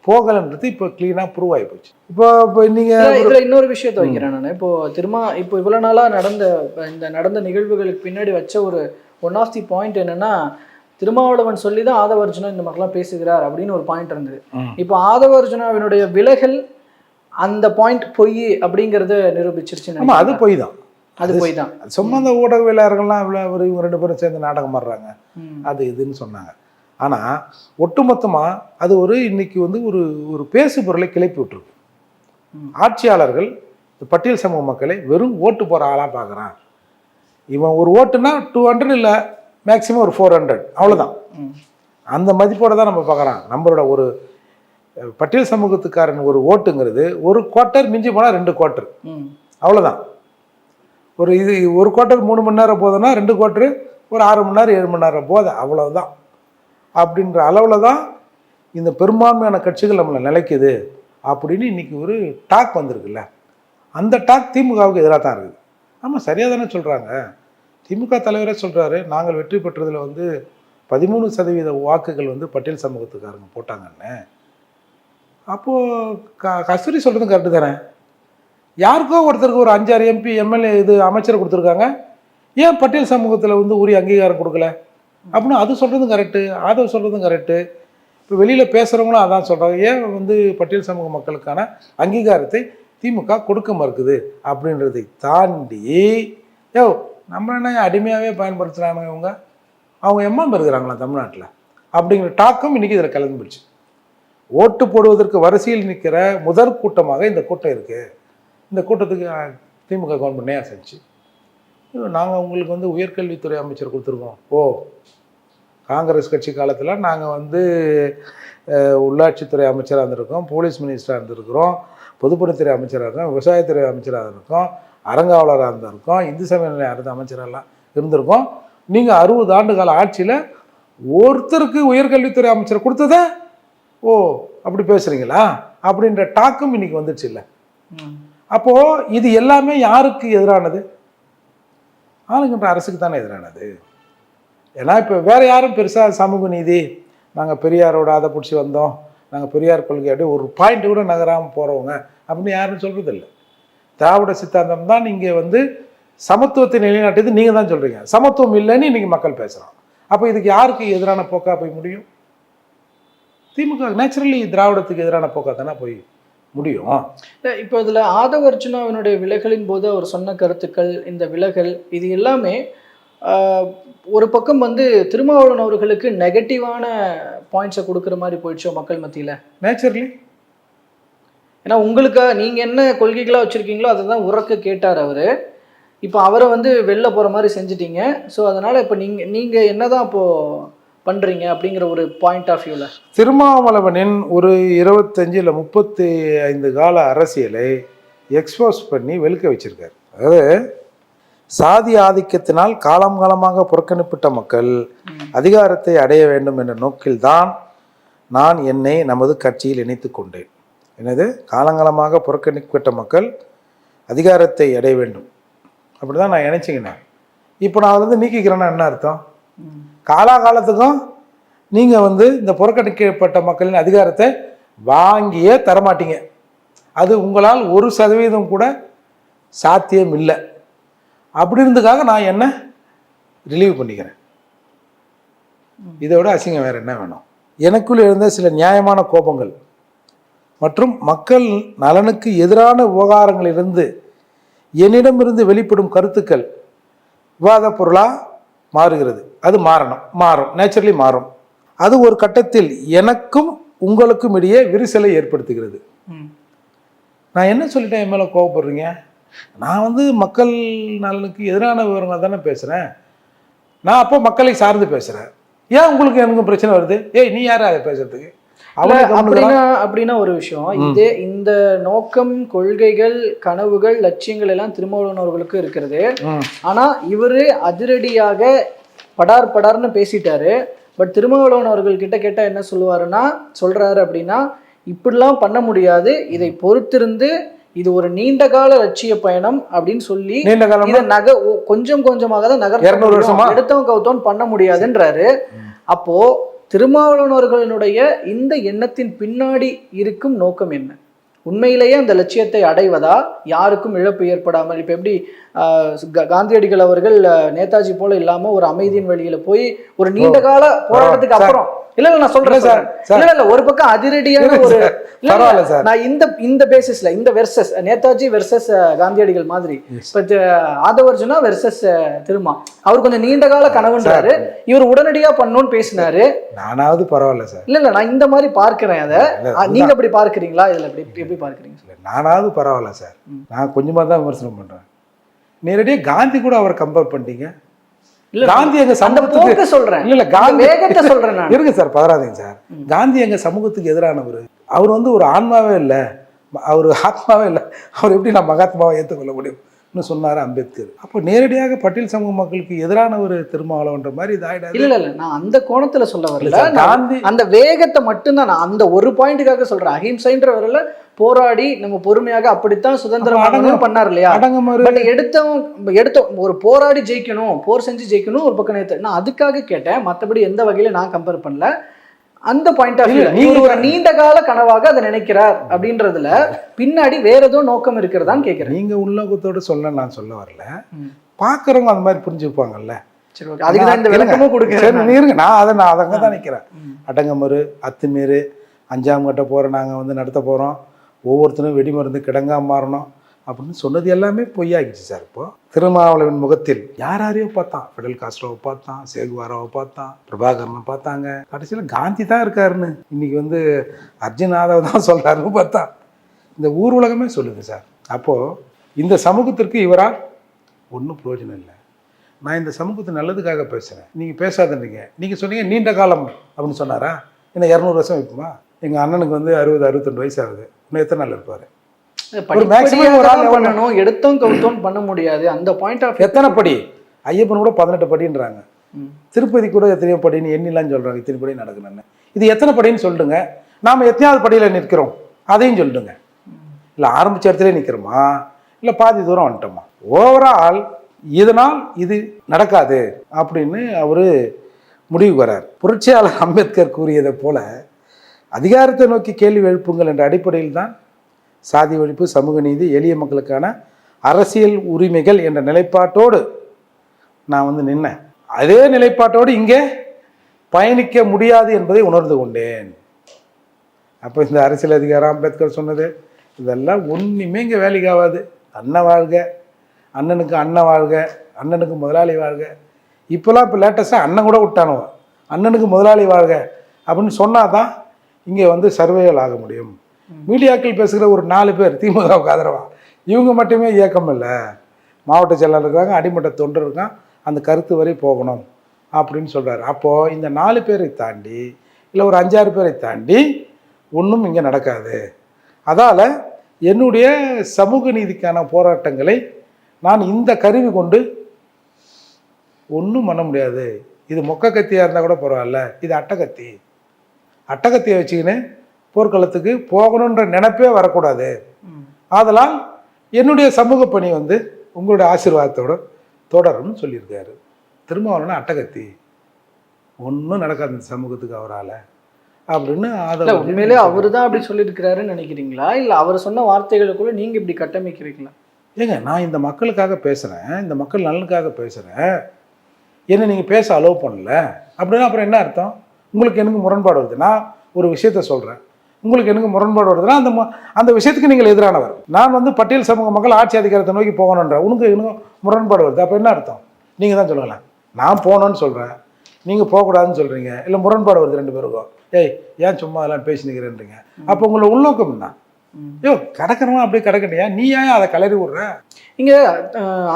போகலைன்றது இப்போ க்ளீனாக ப்ரூவ் ஆகி போச்சு. இப்போ இப்போ நீங்கள் இதுல- இன்னொரு விஷயத்த வைக்கிறேன் நான். இப்போ திருமா இப்போ இவ்வளவு நாளா நடந்த இந்த நடந்த நிகழ்வுகளுக்கு பின்னாடி வச்ச ஒரு ஒன் ஆஃப் தி பாயிண்ட் என்னன்னா திருமாவளவன் சொல்லி தான் ஆதவர்ஜுனா இந்த மாதிரிலாம் பேசுகிறார் அப்படின்னு ஒரு பாயிண்ட் இருந்தது. இப்போ ஆதவர்ஜுனாவினுடைய விலகல் அந்த பாயிண்ட் பொய் அப்படிங்கறத நிரூபிச்சிருச்சு அது போய் தான் அது போய் தான் சும்மா அந்த ஊடகவியலாளர்கள்லாம் இவ்வளோ ஒரு இவங்க ரெண்டு பேரும் சேர்ந்து நாடகம் ஆடுறாங்க. அது இதுன்னு சொன்னாங்க. ஆனால் ஒட்டுமொத்தமாக அது ஒரு இன்னைக்கு வந்து ஒரு ஒரு பேசு பொருளை கிளப்பி விட்டுருக்கு. ஆட்சியாளர்கள் இந்த பட்டியல் சமூக மக்களை வெறும் ஓட்டு போகிற ஆளாக பார்க்குறான் இவன் ஒரு ஓட்டுனா டூ ஹண்ட்ரட் இல்லை மேக்ஸிமம் ஒரு ஃபோர் ஹண்ட்ரட் அவ்வளோதான் அந்த மதிப்போடு தான் நம்ம பார்க்குறோம் நம்மளோட ஒரு பட்டியல் சமூகத்துக்காரன் ஒரு ஓட்டுங்கிறது ஒரு குவார்ட்டர் மிஞ்சி போனால் ரெண்டு குவார்ட்டர் அவ்வளோதான் ஒரு இது ஒரு குவார்ட்டர் மூணு மணி நேரம் போதுன்னா ரெண்டு குவார்ட்டரு ஒரு ஆறு மணி நேரம் ஏழு மணி நேரம் போத அவ்வளோதான் அப்படின்ற அளவில் தான் இந்த பெரும்பான்மையான கட்சிகள் நம்மளை நிலைக்குது அப்படின்னு இன்னைக்கு ஒரு டாக் வந்திருக்குல்ல. அந்த டாக் திமுகவுக்கு எதிராக தான் இருக்குது. ஆமாம் சரியாக தானே சொல்கிறாங்க திமுக தலைவரே சொல்கிறாரு நாங்கள் வெற்றி பெற்றதில் வந்து பதிமூணு சதவீத வாக்குகள் வந்து பட்டியல் சமூகத்துக்காரங்க போட்டாங்கன்னு. அப்போது க கஸ்தூரி சொல்கிறதும் கரெக்டு தானே? யாருக்கோ ஒருத்தருக்கு ஒரு அஞ்சாறு எம்பி எம்எல்ஏ இது அமைச்சர் கொடுத்துருக்காங்க. ஏன் பட்டியல் சமூகத்தில் வந்து உரிய அங்கீகாரம் கொடுக்கல? அப்படின்னு அது சொல்கிறதும் கரெக்டு அதை சொல்கிறதும் கரெக்டு இப்போ வெளியில் பேசுகிறவங்களும் அதான் சொல்கிறாங்க ஏன் வந்து பட்டியல் சமூக மக்களுக்கான அங்கீகாரத்தை திமுக கொடுக்க மறுக்குது? அப்படின்றதை தாண்டி யோ நம்ம என்ன அடிமையாகவே பயன்படுத்துகிறாங்க இவங்க? அவங்க எம்எம் இருக்கிறாங்களா தமிழ்நாட்டில்? அப்படிங்கிற டாக்கும் இன்றைக்கி இதில் கலந்து போச்சு. ஓட்டு போடுவதற்கு வரிசையில் நிற்கிற முதற் கூட்டமாக இந்த கூட்டம் இருக்குது இந்த கூட்டத்துக்கு திமுக கவர்மெண்ட் நேரம் செஞ்சு? நாங்கள் உங்களுக்கு வந்து உயர்கல்வித்துறை அமைச்சர் கொடுத்துருக்கோம். ஓ காங்கிரஸ் கட்சி காலத்தில் நாங்கள் வந்து உள்ளாட்சித்துறை அமைச்சராக இருந்திருக்கோம் போலீஸ் மினிஸ்டராக இருந்திருக்கிறோம் பொதுப்பணித்துறை அமைச்சராக இருக்கோம் விவசாயத்துறை அமைச்சராக இருக்கோம் அறங்காவலராக இருந்திருக்கோம் இந்து சமய நிலையம் இருந்த அமைச்சரெல்லாம் இருந்திருக்கோம். நீங்கள் அறுபது ஆண்டு கால ஆட்சியில் ஒருத்தருக்கு உயர்கல்வித்துறை அமைச்சர் கொடுத்ததா ஓ அப்படி பேசுகிறீங்களா அப்படின்ற டாக்கும் இன்னைக்கு வந்துச்சு இல்லை. அப்போது இது எல்லாமே யாருக்கு எதிரானது? ஆளுங்கன்ற அரசுக்கு தானே எதிரானது. ஏன்னா இப்போ வேற யாரும் பெருசாக சமூக நீதி நாங்கள் பெரியாரோட அதை பிடிச்சி வந்தோம் நாங்கள் பெரியார் கொள்கை அப்படியே ஒரு பாயிண்ட் கூட நகராமல் போகிறவங்க அப்படின்னு யாரும் சொல்கிறது இல்லை திராவிட சித்தாந்தம் தான் நீங்கள் வந்து சமத்துவத்தை நிலைநாட்டியது. நீங்கள் தான் சொல்கிறீங்க சமத்துவம் இல்லைன்னு இன்னைக்கு மக்கள் பேசுகிறான் அப்போ இதுக்கு யாருக்கு எதிரான போக்கா போய் முடியும்? திமுக நேச்சுரலி திராவிடத்துக்கு எதிரான போக்கா தானே போய் முடியும். இப்போ இதுல ஆதவ அர்ஜுனாவினுடைய விலகலின் போது அவர் சொன்ன கருத்துக்கள் இந்த விலகல் இது எல்லாமே ஒரு பக்கம் வந்து திருமாவளவன் அவர்களுக்கு நெகட்டிவான பாயிண்ட்ஸை கொடுக்குற மாதிரி போயிடுச்சோ மக்கள் மத்தியில? நேச்சுரலி ஏன்னா உங்களுக்கு நீங்க என்ன கொள்கைகளா வச்சிருக்கீங்களோ அதை தான் உறக்க கேட்டார் அவரு. இப்போ அவரை வந்து வெளில போற மாதிரி செஞ்சிட்டீங்க. ஸோ அதனால இப்போ நீங்க நீங்க என்னதான் இப்போ பண்றீங்க அப்படிங்கிற ஒரு பாயிண்ட் ஆஃப் வியூல திருமாவளவனின் ஒரு இருபத்தஞ்சு இல்லை முப்பத்தி ஐந்து கால அரசியலை எக்ஸ்போஸ் பண்ணி வெளுக்க வச்சிருக்காரு. அதாவது சாதி ஆதிக்கத்தினால் காலம் காலமாக புறக்கணிப்பிட்ட மக்கள் அதிகாரத்தை அடைய வேண்டும் என்ற நோக்கில்தான் நான் என்னை நமது கட்சியில் இணைத்து கொண்டேன். எனது காலங்காலமாக புறக்கணிக்கப்பட்ட மக்கள் அதிகாரத்தை அடைய வேண்டும். அப்படி தான் நான் இணைச்சிக்கினேன் இப்போ நான் வந்து நீக்கிக்கிறேன்னா என்ன அர்த்தம்? காலாகாலத்துக்கும் நீங்கள் வந்து இந்த புறக்கணிக்கப்பட்ட மக்களின் அதிகாரத்தை வாங்கியே தரமாட்டீங்க. அது உங்களால் ஒரு சதவீதம் கூட சாத்தியம் இல்லை. அப்படி இருந்ததுக்காக நான் என்ன? ரிலீவ் பண்ணிக்கிறேன். இதை விட அசிங்கம் வேறு என்ன வேணும்? எனக்குள் இருந்த சில நியாயமான கோபங்கள். மற்றும் மக்கள் நலனுக்கு எதிரான விவகாரங்களிலிருந்து என்னிடமிருந்து வெளிப்படும் கருத்துக்கள் விவாத பொருளாக மாறுகிறது. அது மாறணும். மாறும். நேச்சுரலி மாறும். அது ஒரு கட்டத்தில் எனக்கும் உங்களுக்கும் இடையே விரிசலை ஏற்படுத்துகிறது. நான் என்ன சொல்லிட்டேன்? என் மேலே கோவப்படுறீங்க? நான் வந்து மக்கள் நலனுக்கு எதிரான விவரங்கள் தானே பேசுகிறேன் நான் அப்போ மக்களை சார்ந்து பேசுகிறேன் ஏன் உங்களுக்கு எனக்கும் பிரச்சனை வருது? ஏய் நீ யார் அதை பேசுறதுக்கு? அப்படின்னா அப்படின்னா ஒரு விஷயம். இதே இந்த நோக்கம் கொள்கைகள் கனவுகள் லட்சியங்கள் எல்லாம் திருமாவளவன் அவர்களுக்கு இருக்கிறது. ஆனா இவரு அதிரடியாக படார் படார்னு பேசிட்டாரு. பட் திருமாவளவன் அவர்கள் கிட்ட கேட்டா என்ன சொல்லுவாருன்னா சொல்றாரு அப்படின்னா இப்படிலாம் பண்ண முடியாது. இதை பொறுத்திருந்து இது ஒரு நீண்ட கால லட்சிய பயணம் அப்படின்னு சொல்லி நீண்ட காலமா இதை நக கொஞ்சம் கொஞ்சமாக தான் நகர்த்த 200 முடியும். வருஷமா? எடுத்தவன் கவுத்தவன் பண்ண முடியாதுன்றாரு. அப்போ திருமாவளவன் அவர்களுடைய இந்த எண்ணத்தின் பின்னாடி இருக்கும் நோக்கம் என்ன? உண்மையிலேயே அந்த லட்சியத்தை அடைவதா? யாருக்கும் இழப்பு ஏற்படாமல் இப்போ எப்படி காந்தியடிகள் அவர்கள் நேதாஜி போல இல்லாம ஒரு அமைதியின் வழியில போய் ஒரு நீண்ட கால போராட்டத்துக்கு. அப்புறம் இல்ல இல்ல நான் சொல்றேன் சார், சார் இல்ல இல்ல ஒரு பக்கம் அதிரடியான ஒரு சார், பரவாயில்ல சார். நான் இந்த இந்த பேசிஸ்ல இந்த வெர்சஸ் நேதாஜி வெர்சஸ் காந்தியடிகள் மாதிரி. இப்ப ஆதவர்ஜுனா வெர்சஸ் திருமா. அவர் கொஞ்சம் நீண்ட கால கனவுன்றாரு. இவர் உடனடியா பண்ணணும்னு பேசினாரு. நானாவது பரவாயில்ல சார். இல்ல இல்ல நான் இந்த மாதிரி பார்க்கிறேன் அத. நீங்க அப்படி பார்க்கறீங்களா? இதுல எப்படி எப்படி பார்க்கறீங்க? இல்லை நானாவது பரவாயில்ல சார். நான் கொஞ்சமாக தான் விமர்சனம் பண்ணுறேன் நேரடியாக காந்தி கூட அவரை கம்பேர் பண்ணிட்டீங்க? காந்தி எங்க சமூகத்துக்கு சொல்றேன். இல்ல காந்தி வேகத்தை சொல்றேன் இருங்க சார் பதறாதீங்க சார். காந்தி எங்க சமூகத்துக்கு எதிரானவர். அவர் வந்து ஒரு ஆன்மாவே இல்லை. அவர் ஆத்மாவே இல்லை. அவர் எப்படி நான் மகாத்மாவை ஏற்றுக்கொள்ள முடியும்னு சொன்னார் அம்பேத்கர். அப்போ நேரடியாக பட்டியல் சமூக மக்களுக்கு எதிரான ஒரு திருமாவளவன்ற மாதிரி இதாயிடாது இல்ல இல்ல நான் அந்த கோணத்துல சொல்ல வரல. காந்தி அந்த வேகத்தை மட்டும்தான் நான் அந்த ஒரு பாயிண்ட்டுக்காக சொல்றேன். அஹிம்சைன்ற வரல போராடி நம்ம பொறுமையாக அப்படித்தான் சுதந்திரம் அப்ப அடங்கு- வாங்கணும்னு பண்ணார் இல்லையா? பட் எடுத்தவன் எடுத்த ஒரு போராடி ஜெயிக்கணும் போர் செஞ்சு ஜெயிக்கணும் ஒரு பக்கம் நான் அதுக்காக கேட்டேன். மத்தபடி எந்த வகையில நான் கம்பேர் பண்ணல. அந்த பாயிண்ட் ஆஃப் நீங்க- ஒரு நீண்ட கால கனவாக அதை நினைக்கிறார் அப்படின்றதுல பின்னாடி வேற ஏதோ நோக்கம் இருக்கிறதான்னு கேக்குறேன். நீங்க உள்நோக்கத்தோட சொல்ல நான் சொல்ல வரல. ம். பார்க்குறவங்க அந்த மாதிரி புரிஞ்சுப்பாங்கல்ல. அதுக்கு தான் இந்த இருங்க. விளக்கமும் கொடுக்குறேன் இருங்க. நான் அதை நான் அதங்க தான் நிற்கிறேன். அடங்கமறு அத்துமீறு அஞ்சாம் கட்ட போகிற நாங்கள் வந்து நடத்த போகிறோம் ஒவ்வொருத்தரும் வெடிமருந்து கிடங்கா மாறணும். அப்படின்னு சொன்னது எல்லாமே பொய்யாகிடுச்சு சார் இப்போ. திருமாவளவன் முகத்தில் யார் யாரையோ பார்த்தான். ஃபெடல் காஸ்ட்ரோவை பார்த்தான் சேகுவாராவை பார்த்தான் பிரபாகரனை பார்த்தாங்க. கடைசியில் காந்தி தான் இருக்காருன்னு. இன்னைக்கு வந்து அர்ஜுன் யாதவ் தான் சொல்கிறாருன்னு பார்த்தா இந்த ஊர் உலகமே சொல்லுது சார். அப்போது இந்த சமூகத்திற்கு இவரால் ஒன்றும் பிரயோஜனம் இல்லை. நான் இந்த சமூகத்து நல்லதுக்காக பேசுகிறேன் நீங்கள் பேசாதீங்க. நீங்கள் சொன்னீங்க நீண்ட காலம் அப்படின்னு சொன்னாரா? என்ன இரநூறு வருஷம் இருக்குமா? எங்கள் அண்ணனுக்கு வந்து அறுபது அறுபத்தெண்டு வயசு ஆகுது. இன்னும் எத்தனை நாள் இருப்பார்? பண்ணணும் எடுத்தோம் கவுத்தோம் பண்ண முடியாது. அந்த பாயிண்ட் ஆஃப் எத்தனை படி? ஐயப்பன் கூட பதினெட்டு படின்றாங்க. திருப்பதி கூட எத்தனையோ படின்னு எண்ணிலாம் சொல்கிறாங்க இத்தனை படி நடக்கணும்னு இது எத்தனை படின்னு சொல்லிடுங்க நாம் எத்தனையாவது படியில் நிற்கிறோம்? அதையும் சொல்லிடுங்க இல்லை ஆரம்பிச்ச இடத்துல நிற்கிறோமா? இல்லை பாதி தூரம் வந்துட்டோமா? ஓவரால் இதனால் இது நடக்காது அப்படின்னு அவர் முடிவுக்கு வரார் புரட்சியாளர் அம்பேத்கர் கூறியதை போல அதிகாரத்தை நோக்கி கேள்வி எழுப்புங்கள் என்ற அடிப்படையில் தான் சாதி ஒழிப்பு சமூக நீதி எளிய மக்களுக்கான அரசியல் உரிமைகள் என்ற நிலைப்பாட்டோடு நான் வந்து நின்னேன். அதே நிலைப்பாட்டோடு இங்கே பயணிக்க முடியாது என்பதை உணர்ந்து கொண்டேன். அப்போ இந்த அரசியல் அதிகாரம் அம்பேத்கர் சொன்னது இதெல்லாம் ஒன்றுமே இங்கே வேலைக்கு ஆகாது. அண்ணன் வாழ்க அண்ணனுக்கு அண்ணன் வாழ்க அண்ணனுக்கு முதலாளி வாழ்க. இப்போலாம் இப்போ லேட்டஸ்ட்டாக அண்ணன் கூட விட்டானுவோ அண்ணனுக்கு முதலாளி வாழ்க. அப்படின்னு சொன்னால் தான் இங்கே வந்து சர்வேவல் ஆக முடியும். மீடியாக்கள் பேசுகிற ஒரு நாலு பேர் திமுகவுக்கு ஆதரவா? இவங்க மட்டுமே இயக்கம் இல்லை. மாவட்ட செயலாளர் இருக்காங்க அடிமட்ட தொண்டர் இருக்கான் அந்த கருத்து வரை போகணும் அப்படின்னு சொல்கிறார் அப்போது இந்த நாலு பேரை தாண்டி இல்லை ஒரு அஞ்சாறு பேரை தாண்டி ஒன்றும் இங்கே நடக்காது. அதால் என்னுடைய சமூக நீதிக்கான போராட்டங்களை நான் இந்த கருவி கொண்டு ஒன்றும் பண்ண முடியாது. இது மொக்க கத்தியாக இருந்தால் கூட பரவாயில்ல. இது அட்டகத்தி அட்டகத்தியை வச்சுக்கின்னு போர்க்களத்துக்கு போகணுன்ற நினைப்பே வரக்கூடாது. ஆதலால் என்னுடைய சமூக பணி வந்து உங்களுடைய ஆசீர்வாதத்தோட தொடரும்னு சொல்லியிருக்காரு. திருமாவளவன் அட்டகத்தி. ஒன்றும் நடக்காது இந்த சமூகத்துக்கு அவரால். அப்படின்னு ஆதரவு உண்மையிலே அவரு தான் அப்படி சொல்லியிருக்கிறாருன்னு நினைக்கிறீங்களா? இல்ல அவர் சொன்ன வார்த்தைகளுக்குள்ள நீங்க இப்படி கட்டமைக்கிறீங்களா? ஏங்க நான் இந்த மக்களுக்காக பேசுகிறேன் இந்த மக்கள் நலனுக்காக பேசுகிறேன் என்ன நீங்கள் பேச அலோவ் பண்ணல. அப்படின்னா அப்புறம் என்ன அர்த்தம்? உங்களுக்கு எனக்கு முரண்பாடு வருது. நான் ஒரு விஷயத்த சொல்கிறேன் உங்களுக்கு எனக்கு முரண்பாடு வருதுன்னா அந்த அந்த விஷயத்துக்கு நீங்கள் எதிரானவர். நான் வந்து பட்டியல் சமூக மக்கள் ஆட்சி அதிகாரத்தை நோக்கி போகணுன்ற உனக்கு இன்னும் முரண்பாடு வருது. அப்போ என்ன அர்த்தம்? நீங்கள் தான் சொல்லலாம். நான் போகணும்னு சொல்கிறேன் நீங்கள் போகக்கூடாதுன்னு சொல்கிறீங்க இல்லை முரண்பாடு வருது ரெண்டு பேருக்கும். ஏய் ஏன் சும்மா அதெல்லாம் பேசி நிற்கிறேன்றீங்க அப்போ உங்களை உள்நோக்கம் என்ன? ஐயோ கிடக்கிறவன் அப்படியே கிடக்கட்டியா நீ ஏன் அதை கலறி விட்ற? இங்கே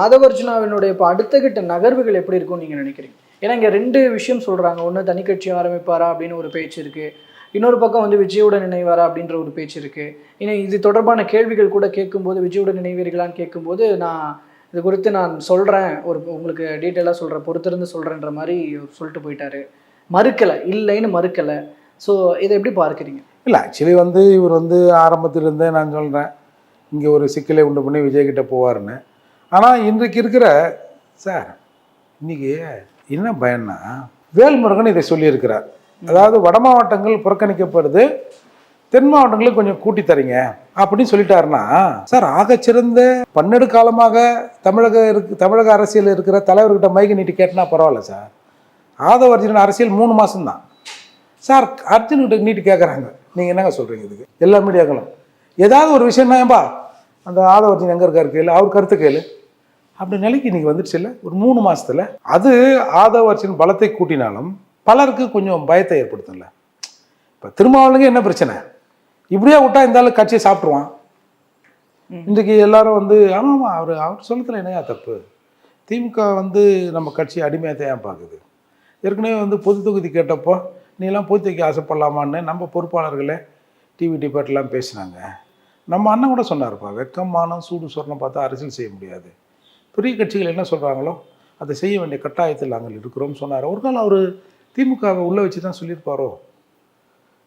ஆதவர்ஜுனாவினுடைய இப்போ அடுத்த கிட்ட நகர்வுகள் எப்படி இருக்கும்னு நீங்கள் நினைக்கிறீங்க? ஏன்னா இங்கே ரெண்டு விஷயம் சொல்கிறாங்க ஒன்று தனி கட்சி ஆரம்பிப்பாரா அப்படின்னு ஒரு பேச்சு இருக்குது இன்னொரு பக்கம் வந்து விஜயோட நினைவாரா அப்படின்ற ஒரு பேச்சு இருக்குது இன்னும் இது தொடர்பான கேள்விகள் கூட கேட்கும்போது விஜயோட நினைவீர்களான்னு கேட்கும்போது நான் இது குறித்து நான் சொல்கிறேன் ஒரு உங்களுக்கு டீட்டெயிலாக சொல்கிறேன் பொறுத்திருந்து சொல்கிறேன்ற மாதிரி சொல்லிட்டு போயிட்டாரு. மறுக்கலை. இல்லைன்னு மறுக்கலை. ஸோ இதை எப்படி பார்க்குறீங்க? இல்லை ஆக்சுவலி வந்து இவர் வந்து ஆரம்பத்திலிருந்தே நான் சொல்கிறேன் இங்கே ஒரு சிக்கலை உண்டு பண்ணி விஜய்கிட்ட போவார்னு போவாருன்னு. ஆனால் இன்றைக்கு இருக்கிற சார் இன்னைக்கு என்ன பயன்னா வேல்முருகன் இதை சொல்லியிருக்கிறார். அதாவது வட மாவட்டங்கள் புறக்கணிக்கப்படுது தென் மாவட்டங்களுக்கு கொஞ்சம் கூட்டி தரீங்க அப்படின்னு சொல்லிட்டாருன்னா சார் ஆகச்சிறந்த பன்னெடு காலமாக தமிழக இருக்கு தமிழக அரசியல் இருக்கிற தலைவர்கிட்ட மைக்கு நீட்டி கேட்டினா பரவாயில்ல சார். ஆதவ அர்ஜுனன் அரசியல் மூணு மாதம்தான் சார் அர்ஜுன்கிட்ட நீட்டு கேட்குறாங்க நீங்கள் என்னங்க சொல்கிறீங்க இதுக்கு? எல்லா மீடியாக்களும். ஏதாவது ஒரு விஷயம்னா ஏன்பா அந்த ஆதவ அர்ஜுன் எங்கே இருக்காரு கேளு அவர் கருத்து கேளு. அப்படி நிலைக்கு இன்றைக்கி வந்துடுச்சு இல்லை? ஒரு மூணு மாதத்தில் அது ஆதவ அர்ஜுன் பலத்தை கூட்டினாலும் பலருக்கு கொஞ்சம் பயத்தை ஏற்படுத்தும்ல. இப்போ திருமாவளவுக்கு என்ன பிரச்சனை? இப்படியே விட்டா இந்த ஆளு கட்சியை சாப்பிட்ருவான் இன்றைக்கு எல்லாரும் வந்து ஆமாம் அவர் அவர் சொல்லத்தில் என்னையா தப்பு? திமுக வந்து நம்ம கட்சி அடிமையாக ஏன் பார்க்குது. ஏற்கனவே வந்து பொது தொகுதி கேட்டப்போ நீலாம் பொது தொகுதிக்கு ஆசைப்படலாமான்னு நம்ம பொறுப்பாளர்களே டிவி டிபேட்லாம் பேசினாங்க. நம்ம அண்ணன் கூட சொன்னார்ப்பா வெக்கமான சூடு சொரணம் பார்த்தா அரசியல் செய்ய முடியாது. பெரிய கட்சிகள் என்ன சொல்கிறாங்களோ அதை செய்ய வேண்டிய கட்டாயத்தில் நாங்கள் இருக்கிறோம்னு சொன்னார். ஒரு காலம் அவர் திமுகவை உள்ளே வச்சு தான் சொல்லியிருப்பாரோ?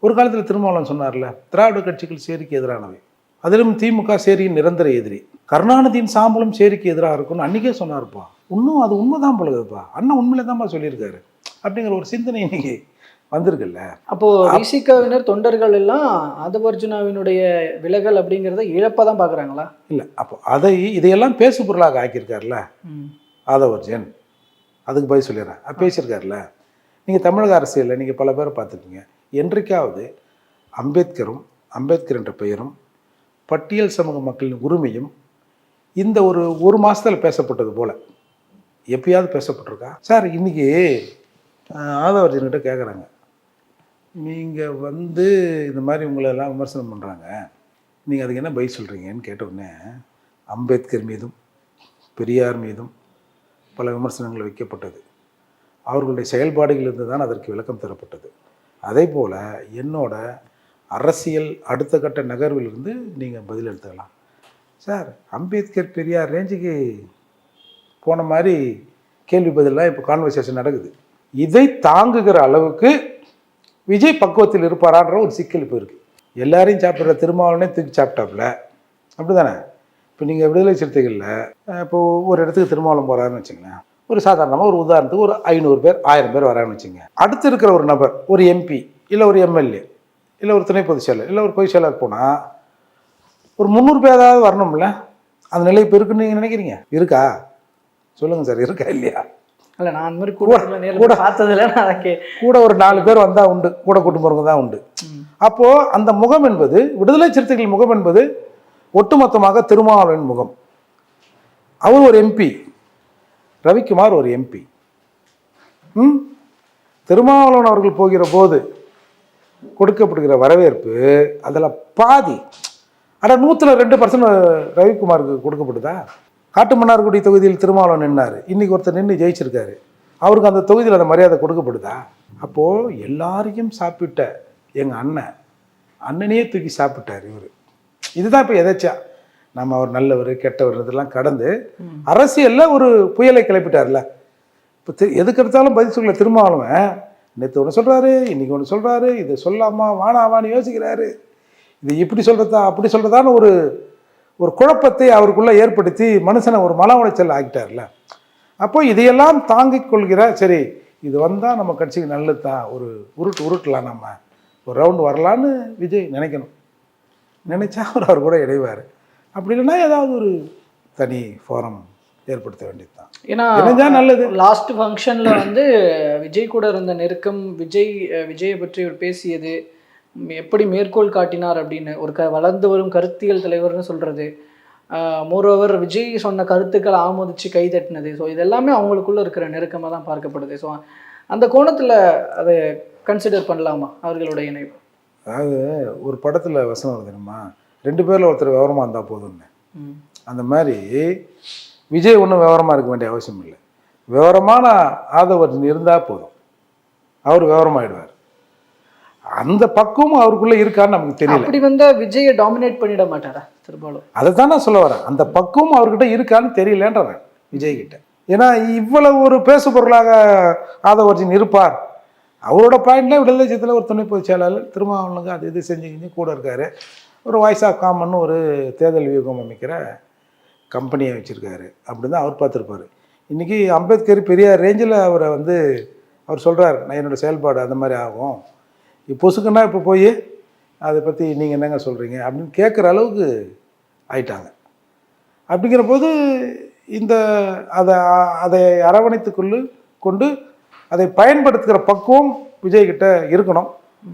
ஒரு காலத்தில் திருமாவளவன் சொன்னார்ல திராவிட கட்சிகள் சேரிக்கு எதிரானவை. அதிலும் திமுக சேரியின் நிரந்தர எதிரி. கருணாநிதியின் சாம்பலும் சேரிக்கு எதிராக இருக்கும்னு அன்றைக்கே சொன்னார்ப்பா. இன்னும் அது உண்மைதான் பொழுதுப்பா அண்ணன் உண்மையில தான்ப்பா சொல்லியிருக்காரு. அப்படிங்கிற ஒரு சிந்தனை இன்னைக்கு வந்திருக்குல்ல. அப்போ விசிகாவினர் தொண்டர்கள் எல்லாம் ஆதவர்ஜுனாவினுடைய விலகல் அப்படிங்கிறத இழப்பா தான் பார்க்குறாங்களா இல்லை அப்போ அதை இதையெல்லாம் பேசு பொருளாக ஆக்கியிருக்காருல்ல. ஆதவர்ஜன். அதுக்கு பதில் சொல்லிடுறேன். பேசியிருக்காருல்ல. நீங்கள் தமிழக அரசியலில் நீங்கள் பல பேரை பார்த்துருக்கீங்க. என்றைக்காவது அம்பேத்கரும் அம்பேத்கர் என்ற பெயரும் பட்டியல் சமூக மக்களின் உரிமையும் இந்த ஒரு ஒரு மாதத்தில் பேசப்பட்டது போல். எப்பயாவது பேசப்பட்டிருக்கா? சார் இன்றைக்கி ஆதவர்ஜன்கிட்ட கேட்குறாங்க நீங்கள் வந்து இந்த மாதிரி உங்களை எல்லாம் விமர்சனம் பண்ணுறாங்க நீங்கள் அதுக்கு என்ன பதில் சொல்கிறீங்கன்னு கேட்டவுடனே அம்பேத்கர் மீதும் பெரியார் மீதும் பல விமர்சனங்கள் வைக்கப்பட்டது. அவர்களுடைய செயல்பாடுகளிலிருந்து தான் அதற்கு விளக்கம் தரப்பட்டது. அதே போல் என்னோட அரசியல் அடுத்த கட்ட நகர்விலிருந்து நீங்கள் பதில் எடுத்துக்கலாம். சார் அம்பேத்கர் பெரியார் ரேஞ்சுக்கு போன மாதிரி கேள்வி பதிலாக இப்போ கான்வர்சேஷன் நடக்குது. இதை தாங்குகிற அளவுக்கு விஜய் பக்குவத்தில் இருப்பாரான்ற ஒரு சிக்கல் இப்போ இருக்குது எல்லாரையும் சாப்பிட்ற திருமாவளனே தூக்கி சாப்பிட்டாப்புல. அப்படி தானே இப்போ நீங்கள் விடுதலை சிறுத்தைகளில் இப்போ ஒரு இடத்துக்கு திருமாவளம் போகிறாருன்னு வச்சுங்களேன் ஒரு சாதாரணமாக ஒரு உதாரணத்துக்கு ஒரு ஐநூறு பேர் ஆயிரம் பேர் வராங்கன்னு வச்சுங்க அடுத்து இருக்கிற ஒரு நபர் ஒரு எம்பி இல்லை ஒரு எம்எல்ஏ இல்லை ஒரு துணை பொதுச் செயலர் இல்லை ஒரு பொதுச் செயலர் போனால் ஒரு முந்நூறு பேராவது வரணும்ல? அந்த நிலை இப்போ இருக்குன்னு நீங்கள் நினைக்கிறீங்க? இருக்கா? சொல்லுங்கள் சார் இருக்கா இல்லையா? இல்ல நான் அந்த மாதிரி கூட கூட. பார்த்ததில்ல கூட ஒரு நாலு பேர் வந்தால் உண்டு கூட கூட்டு போகிறவங்க தான் உண்டு. ம். அப்போ அந்த முகம் என்பது விடுதலை சிறுத்தைகள் முகம் என்பது ஒட்டுமொத்தமாக திருமாவளவன் முகம். அவர் ஒரு எம்பி ரவிக்குமார் ஒரு எம்பி ம்? திருமாவளவன் அவர்கள் போகிற போது கொடுக்கப்படுகிற வரவேற்பு அதில் பாதி ஆனால் நூற்றில் ரெண்டு பர்சன்ட் ரவிக்குமாருக்கு கொடுக்கப்படுதா காட்டுமன்னார்குடி தொகுதியில் திருமாவளவன் நின்னார். இன்றைக்கி ஒருத்தர் நின்று ஜெயிச்சிருக்காரு. அவருக்கு அந்த தொகுதியில் அந்த மரியாதை கொடுக்கப்படுதா? அப்போது எல்லாரையும் சாப்பிட்ட எங்கள் அண்ணன் அண்ணனையே தூக்கி சாப்பிட்டார் இவர். இதுதான் இப்போ எதாச்சா? நம்ம அவர் நல்லவர் கெட்டவர் இதெல்லாம் கடந்து அரசியலில் ஒரு புயலை கிளப்பிட்டார்ல. இப்போ தி எதுக்கு எடுத்தாலும் பதில் சொல்லல திருமாவளவன் நேற்று ஒன்று சொல்கிறாரு இன்றைக்கி ஒன்று சொல்கிறாரு இது சொல்லாமா வானாவான்னு யோசிக்கிறாரு. இது இப்படி சொல்கிறதா அப்படி சொல்கிறதான்னு ஒரு ஒரு குழப்பத்தை அவருக்குள்ளே ஏற்படுத்தி மனுஷனை ஒரு மன உளைச்சல் ஆக்கிட்டார்ல. அப்போ இதையெல்லாம் தாங்கிக் கொள்கிற சரி இது வந்தால் நம்ம கட்சிக்கு நல்லது தான் ஒரு உருட்டு உருட்டலாம் நம்ம. ஒரு ரவுண்டு வரலான்னு விஜய் நினைக்கணும். நினைச்சா அவர் அவர் கூட இணைவார். அப்படி இல்லைன்னா ஏதாவது ஒரு தனி ஃபோரம் ஏற்படுத்த வேண்டியது தான் ஏன்னா நல்லது. லாஸ்ட் ஃபங்க்ஷன்ல வந்து விஜய் கூட இருந்த நெருக்கம் விஜய் விஜயை பற்றி அவர் பேசியது எப்படி மேற்கோள் காட்டினார் அப்படின்னு ஒரு க வளர்ந்து வரும் கருத்தியல் தலைவர்னு சொல்றது மோரோவர் விஜய் சொன்ன கருத்துக்களை ஆமோதிச்சு கை தட்டினது ஸோ இதெல்லாமே அவங்களுக்குள்ள இருக்கிற நெருக்கமாக தான் பார்க்கப்படுது. ஸோ அந்த கோணத்துல அதை கன்சிடர் பண்ணலாமா? அவர்களுடைய இணைவு அதாவது ஒரு படத்தில் வசனம் வருது தெரியுமா ரெண்டு பேரில் ஒருத்தர் விவரமாக இருந்தால் போதும்னு. அந்த மாதிரி விஜய் ஒன்றும் விவரமாக இருக்க வேண்டிய அவசியம் இல்லை. விவரமான ஆதவன் இருந்தால் போதும். அவர் விவரமாயிடுவார். அந்த பக்குவம் அவருக்குள்ளே இருக்கான்னு நமக்கு தெரியல. அப்படி வந்தா விஜயை டாமினேட் பண்ணிட மாட்டாரா திருப்பாலும் அதை தான் நான் சொல்ல வரேன். அந்த பக்குவம் அவர்கிட்ட இருக்கான்னு தெரியலன்றேன் விஜய் கிட்ட. ஏன்னா இவ்வளவு ஒரு பேசு பொருளாக ஆதவர்ஜின் இருப்பார். அவரோட பாயிண்ட்ல விடுதலை சித்தில் ஒரு துணை பொதுச் செயலாளர் திருமாவளவனுக்கு அது இது செஞ்சு கிஞ்சு கூட இருக்காரு. ஒரு வாய்ஸ் ஆஃப் காமன் ஒரு தேர்தல் வியூகம் அமைக்கிற கம்பெனியை வச்சுருக்காரு. அப்படின்னு தான் அவர் பார்த்துருப்பாரு. இன்றைக்கி அம்பேத்கர் பெரிய ரேஞ்சில் அவரை வந்து அவர் சொல்கிறார் நான் என்னோடய செயல்பாடு அந்த மாதிரி ஆகும். இப்போ பொசுக்குன்னா இப்போ போய் அதை பற்றி நீங்கள் என்னங்க சொல்கிறீங்க அப்படின்னு கேட்குற அளவுக்கு ஆயிட்டாங்க. அப்படிங்கிற போது இந்த அதை அதை அரவணைத்துக்கொள்ளு கொண்டு அதை பயன்படுத்துகிற பக்குவம் விஜய்கிட்ட இருக்கணும்.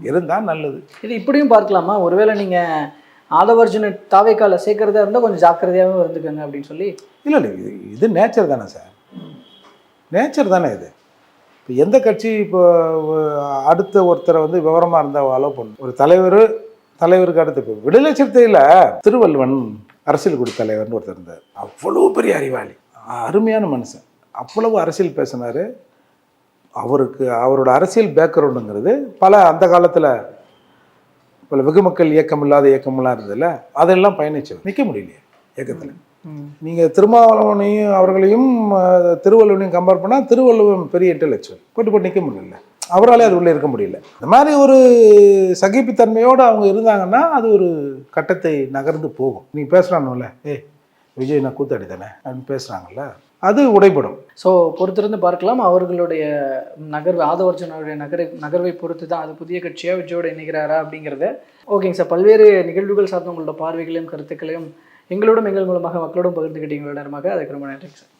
இருந்தால் நல்லது. இது இப்படியும் பார்க்கலாமா? ஒருவேளை நீங்கள் ஆதவர்ஜுன தாவைக்கால சேர்க்கறதா இருந்தால் கொஞ்சம் ஜாக்கிரதையாகவும் இருந்துக்கங்க அப்படின்னு சொல்லி இல்லை இல்லை இது இது நேச்சர் தானே சார் நேச்சர் தானே இது. இப்போ எந்த கட்சி இப்போ அடுத்த ஒருத்தரை வந்து விவரமாக இருந்தால் அலோவ் பண்ணும் ஒரு தலைவர் தலைவருக்கு அடுத்து இப்போ விடுதலை சிறுத்தையில் திருவள்ளுவன் அரசியல் குடி தலைவர்னு ஒருத்தர் இருந்தார். அவ்வளோ பெரிய அறிவாளி. அருமையான மனுஷன். அவ்வளவு அரசியல் பேசினார். அவருக்கு அவரோட அரசியல் பேக்ரவுண்டுங்கிறது பல அந்த காலத்தில் பல வெகுமக்கள் இயக்கம் இல்லாத இயக்கமெல்லாம் இருந்ததில்ல அதெல்லாம் பயணிச்சவர். நிற்க முடியலையே இயக்கத்தில். நீங்கள் திருமாவளவனையும் அவர்களையும் திருவள்ளுவனையும் கம்பேர் பண்ணால் திருவள்ளுவன் பெரிய இன்டெலெக்சுவல் போட்டு போட்டு நிற்க முடியல. அவராலே அது உள்ளே இருக்க முடியல. இந்த மாதிரி ஒரு சகிப்புத்தன்மையோடு அவங்க இருந்தாங்கன்னா அது ஒரு கட்டத்தை நகர்ந்து போகும். நீ பேசுகிறானுல்ல ஏய் விஜய் நான் கூத்தாடி தானே? அப்படின்னு பேசுகிறாங்கல்ல அது உடைபடும். ஸோ பொறுத்திருந்து பார்க்கலாம். அவர்களுடைய நகர்வு ஆதவர்ஜனுடைய நகரை நகர்வை பொறுத்து தான் அது புதிய கட்சியாக விஜயோட இணைகிறாரா அப்படிங்கிறத. ஓகேங்க சார் பல்வேறு நிகழ்வுகள் சார்ந்த உங்களோட பார்வைகளையும் கருத்துக்களையும் எங்களோடும் எங்கள் மூலமாக மக்களோடும் பகிர்ந்துக்கிட்டீங்களோட நேரமாக அதுக்கு ரொம்ப நன்றிங்க சார்